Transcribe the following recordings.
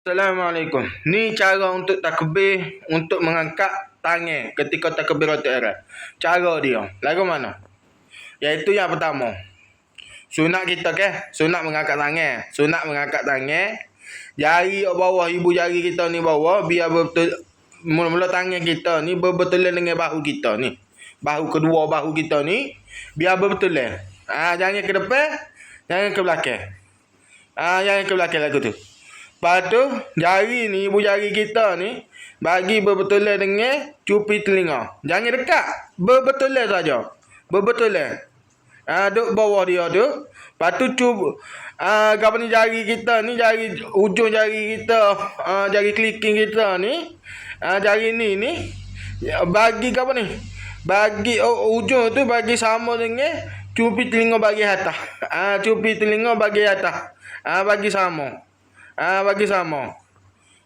Assalamualaikum. Ni cara untuk takbir untuk mengangkat tangan ketika takbiratul ihram. Cara dia. Lagu mana? Iaitu yang pertama. Sunat kita ke? Sunat mengangkat tangan. Sunat mengangkat tangan. Jari bawah ibu jari kita ni bawah biar betul mula-mula tangan kita ni berbetulan dengan bahu kita ni. Bahu kedua bahu kita ni biar berbetulan. Ah ha, jangan ke depan, jangan ke belakang. Ah ha, jangan ke belakang lagu tu. Lepas tu, jari ni, ibu jari kita ni, bagi berbetulan dengan cupi telinga. Jangan dekat. Berbetulan saja. Berbetulan. Ha, duk bawah dia tu. Lepas tu, cup, ha, apa ni jari kita ni, jari ujung jari kita, ha, jari clicking kita ni, ha, jari ni ni, bagi apa ni? Bagi oh, ujung tu bagi sama dengan cupi telinga bagi atas. Ha, cupi telinga bagi atas. Ha, bagi sama. Ah bagi sama.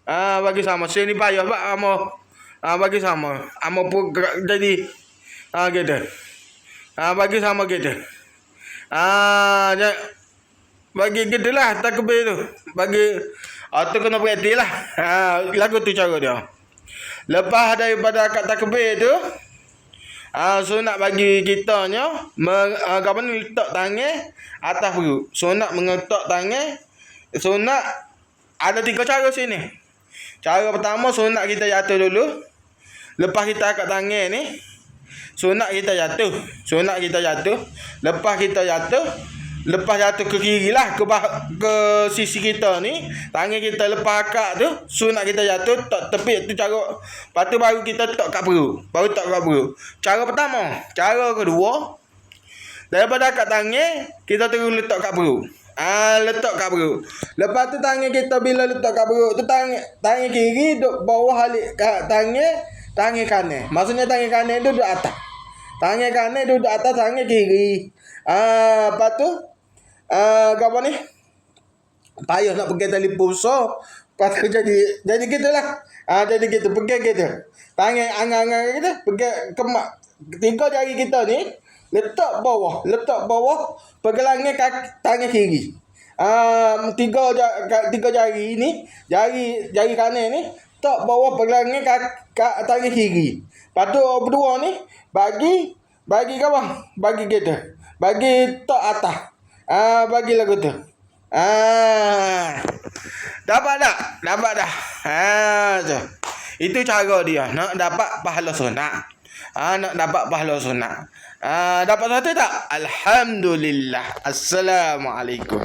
Ah bagi sama. Sini payah pak amo. Ah bagi sama. Amo pun jadi ah gitu. Ah bagi sama gitu. Ah ja, bagi gitu lah takbir tu. Bagi atau kena berhenti lah. Ah lagu tu cara dia. Lepas daripada akad takbir tu, Ah, so nak bagi kita nya, uh, ni letak tangan atas perut. So nak mengetak tangan, so nak ada tiga cara sini. Cara pertama sunat kita jatuh dulu. Lepas kita angkat tangan ni. Sunat kita jatuh. Sunat kita jatuh. Lepas kita jatuh. Lepas jatuh ke kiri lah. Ke, bah- ke sisi kita ni. Tangan kita lepas akak tu. Sunat kita jatuh. Tak tepi tu cara. Lepas tu baru kita tak kat perut. Baru tak kat perut. Cara pertama. Cara kedua. Daripada akak tangan. Kita terus letak kat perut. Ah letak kat perut. Lepas tu tangan kita bila letak kat perut tu tangan tangan kiri duk bawah alik kat tangan tangan kanan. Maksudnya tangan kanan tu duduk atas. Tangan kanan duduk atas tangan kiri. Ah lepas tu ah apa ni? Payah nak pegang tali. Lepas tu jadi jadi gitulah. Ah jadi gitu pegang gitu. Tangan angan-angan kita pegang kemak. Tiga jari kita ni letak bawah. Letak bawah pergelangan kaki tangan kiri. Um, tiga tiga jari ni jari jari kanan ni tak bawah pergelangan kaki tangan kiri. Lepas tu berdua ni bagi bagi kawan bagi kita bagi tak atas. Ah uh, bagi lagu tu. Ah. Dapat tak? Dapat dah. Ah tu. Itu cara dia. Nak dapat pahala sunat ah nak dapat pahala sunat Ah, dapat satu tak? Alhamdulillah. Assalamualaikum.